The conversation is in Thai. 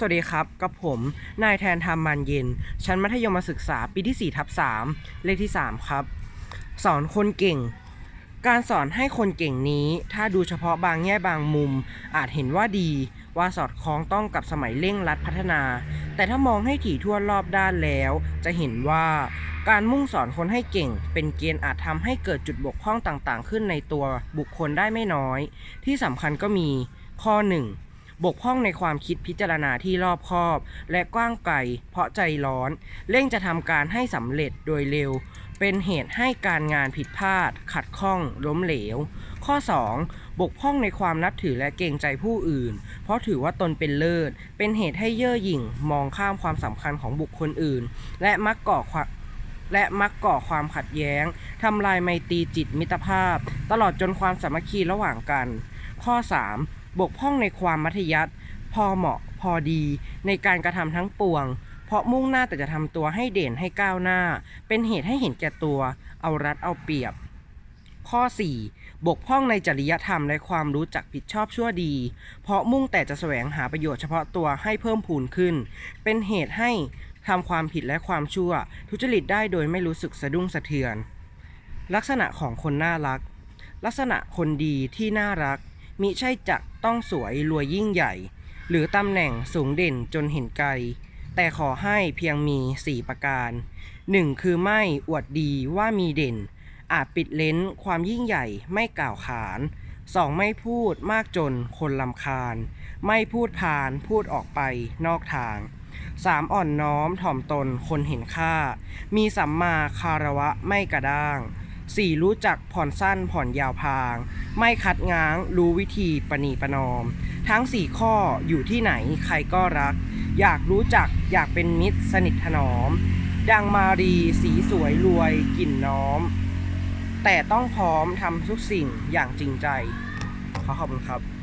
สวัสดีครับ กับผม นายแทนธรรมมันเย็น ชั้นมัธยมศึกษาปีที่4ทับ3เลขที่ 3 ครับ สอนคนเก่ง การสอนให้คนเก่งนี้ ถ้าดูเฉพาะบางแง่บางมุม อาจเห็นว่าดี ว่าสอดคล้องต้องกับสมัยเร่งรัดพัฒนา แต่ถ้ามองให้ถี่ถ้วรอบด้านแล้ว จะเห็นว่าการมุ่งสอนคนให้เก่ง เป็นเกณฑ์อาจทำให้เกิดจุดบกพร่องต่างๆ ขึ้นในตัวบุคคลได้ไม่น้อย ที่สำคัญก็มีข้อ 1 บกพร่องในความคิดพิจารณาที่รอบคอบ และกว้างไกลเพราะใจร้อน เร่งจะทำการให้สำเร็จโดยเร็ว เป็นเหตุให้การงานผิดพลาด ขัดข้อง ล้มเหลว ข้อ 2 บกพร่องในความนับถือและเกรงใจผู้อื่น เพราะถือว่าตนเป็นเลิศ เป็นเหตุให้เย่อหยิ่ง มองข้ามความสำคัญของบุคคลอื่น และมักก่อความและมักก่อความขัดแย้ง ทำลายไมตรีจิตมิตรภาพ ตลอดจนความสามัคคีระหว่างกัน ข้อ 3 บกพร่องในความมัธยัติพอเหมาะพอดีในการกระทำทั้งปวง เพราะมุ่งหน้าแต่จะทำตัวให้เด่นให้ก้าวหน้า เป็นเหตุให้เห็นแก่ตัว เอารัดเอาเปรียบ ข้อ 4 บกพร่องในจริยธรรมและความรู้จักผิดชอบชั่วดี เพราะมุ่งแต่จะแสวงหาประโยชน์เฉพาะตัวให้เพิ่มพูนขึ้น เป็นเหตุให้ทำความผิดและความชั่ว ทุจริตได้โดยไม่รู้สึกสะดุ้งสะเทือน ลักษณะของคนน่ารัก ลักษณะคนดีที่น่ารักมิใช่จัก ต้องสวยรวยยิ่งใหญ่ หรือตำแหน่งสูงเด่นจนเห็นไกล แต่ขอให้เพียงมี 4 ประการ 1. คือไม่อวดดีว่ามีเด่น อาจปิดเล้นความยิ่งใหญ่ไม่กล่าวขาน 2. ไม่พูดมากจนคนลำคาญ ไม่พูดพานพูดออกไปนอกทาง 3. อ่อนน้อมถ่อมตนคนเห็นค่า มีสัมมาคารวะไม่กระด้าง 4. รู้จักผ่อนสั้นผ่อนยาวพาง ไม่คัดง้างรู้วิธีปณีประนอม ทั้ง 4 ข้ออยู่ที่ไหนใครก็รัก อยากรู้จักอยากเป็นมิตรสนิทถนอม ดังมารีสีสวยรวยกลิ่นน้อม แต่ต้องพร้อมทำทุกสิ่งอย่างจริงใจ ขอขอบคุณครับ